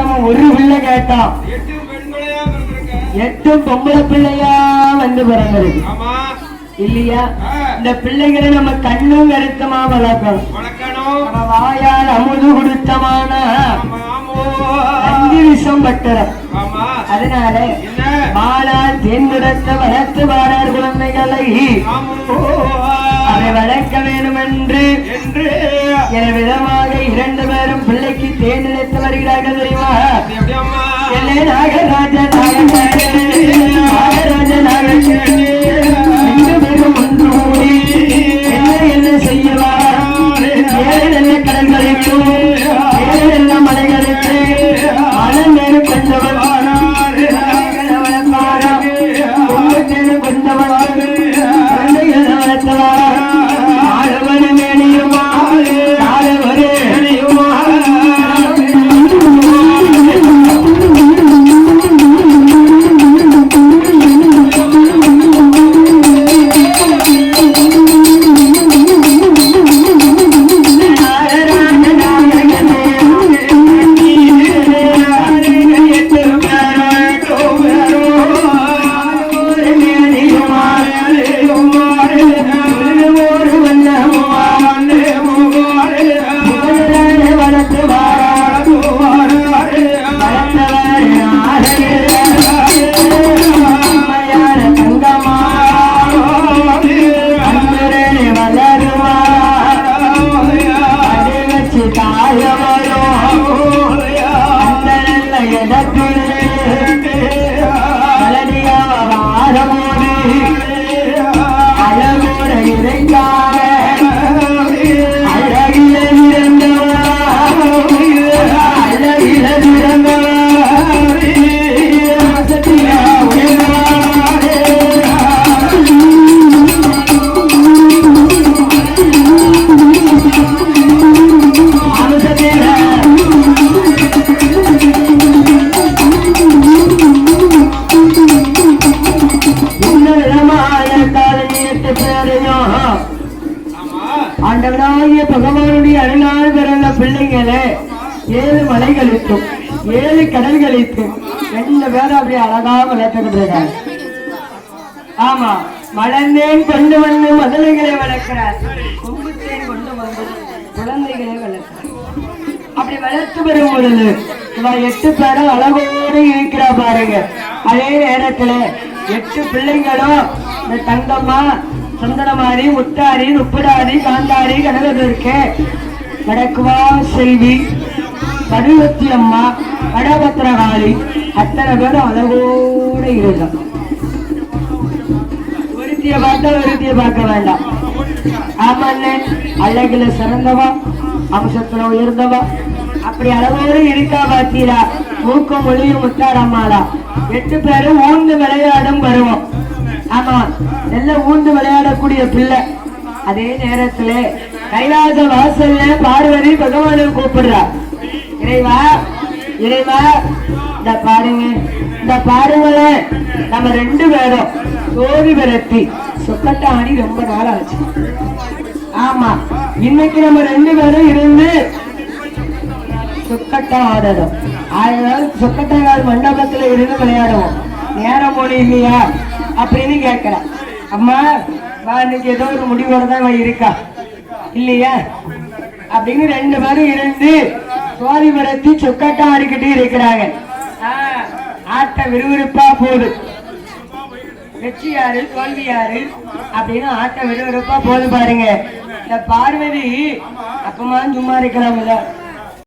நம்ம ஒரு பிள்ளை கேட்டோம் எட்டு பொம்பளை பிள்ளையா வந்து பிறந்திருக்கு இல்லையா? இந்த பிள்ளைகளை நம்ம கண்ணும் கருத்தமா வளர்க்கணும். வாயால் அமுது கொடுத்தமான? அஞ்சு விஷம் பட்டுறோம். அதனால மாலால் தேர்ந்தெடுத்த வளர்த்து வாரார் குழந்தைகளை. நாகராஜ நாகராஜ. நாகராஜ நாகராஜ हरे ஆமா ஆண்டவராகிய பகவானுடைய அருளால் பிறந்த பிள்ளைங்களே ஏழு மலைகளுக்கும் ஏழு கடல்களுக்கும் ரெண்டு பேரும் அப்படியே அழகாக வளர்த்துக்கிட்டு இருக்காங்க ஆமா மலர்ந்தேன் கொண்டு வந்து மதுரைகளை வளர்க்கிறார் கொம்புத்தேன் கொண்டு வந்து குழந்தைகளை வளர்க்கிறார் அப்படி வளர்த்து வரும் பொழுது இவ எட்டு பேரும் அழகோடு இருக்கிறா பாருங்க. அதே நேரத்துல எட்டு பிள்ளைங்களும் இந்த தங்கம்மா சந்தனமாரி முத்தாரி உப்புடாரி காந்தாரி கடலது இருக்கு வடக்குவா செல்வி படுவத்தி அம்மா வடபத்திரகாளி அத்தனை பேரும் அழகோட இருக்கும் ஒருத்திய பார்த்தா ஒருத்திய பார்க்க வேண்டாம். ஆமாண்ணே அழகுல சிறந்தவா அம்சத்துல உயர்ந்தவா அப்படி அளவோடு இருக்கா பாத்தீரா மூக்க மொழியும் முத்தாரம்மாளா. எட்டு பேரும் ஊந்து விளையாடும் வருவோம் ஆமா நல்ல ஊந்து விளையாடக்கூடிய பிள்ளை. அதே நேரத்துல கைலாச வாசல்ல பார்வதி பகவான கூப்பிடுறா. இறைவா இறைவா இந்த பாருங்க இந்த பாருங்களேன் நம்ம ரெண்டு பேரும் சோதி விரட்டி சொக்கட்டாணி ரொம்ப நாள் ஆச்சு ஆமா இன்னைக்கு நம்ம ரெண்டு பேரும் இருந்து சொக்கட்டம் ஆடணும். அதனால சொக்கட்டங்கால் மண்டபத்துல இருந்து விளையாடுவோம். நேரம் போன இல்லையா? அப்படின்னு கேட்கிறேன் அம்மா வா இன்னைக்கு ஏதோ ஒரு முடிவோட தான் இருக்கா? இல்லையா? அப்படின்னு ரெண்டு பேரும் இருந்து சோதி மரத்தி சொக்கட்டம் ஆடிக்கிட்டு இருக்கிறாங்க. ஆ, ஆட்ட விறுவிறுப்பா போகுது. வெற்றி யாரு தோல்வி யாரு அப்படின்னு ஆட்ட விறுவிறுப்பா போது பாருங்க. இந்த பார்வதி அப்பமா சும்மா இருக்கலாம்ல